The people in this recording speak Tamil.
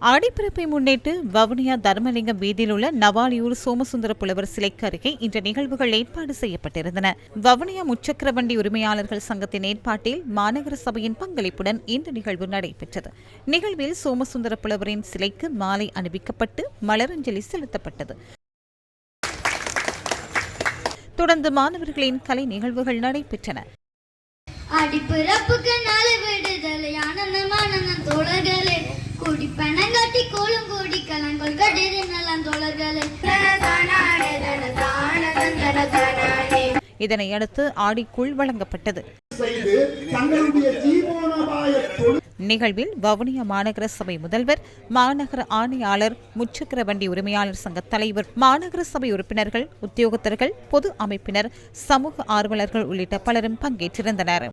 ஆடிப்பிறப்பை முன்னிட்டு வவுனியா தர்மலிங்கம் வீதியில் உள்ள நவாலியூர் சோமசுந்தர புலவர் சிலைக்கு அருகே இன்று நிகழ்வுகள் ஏற்பாடு செய்யப்பட்டிருந்தன. வவுனியா முச்சக்கர வண்டி உரிமையாளர்கள் சங்கத்தின் ஏற்பாட்டில் மாநகர சபையின் பங்களிப்புடன் இந்த நிகழ்வு நடைபெற்றது. நிகழ்வில் சோமசுந்தர புலவரின் சிலைக்கு மாலை அணிவிக்கப்பட்டு மலரஞ்சலி செலுத்தப்பட்டது. தொடர்ந்து மாணவர்களின் கலை நிகழ்வுகள் நடைபெற்றன. கூடி பணங்காட்டி கோலும் கூடி கலங்கொள் கடிது நலம் தோழர்களே. இதனையடுத்து ஆடிக்குள் வழங்கப்பட்டது. நிகழ்வில் வவுனியா மாநகர சபை முதல்வர் மாநகர ஆணையாளர் முச்சக்கர வண்டி உரிமையாளர் சங்க தலைவர் மாநகர சபை உறுப்பினர்கள் உத்தியோகத்தர்கள் பொது அமைப்பினர் சமூக ஆர்வலர்கள் உள்ளிட்ட பலரும் பங்கேற்றிருந்தனர்.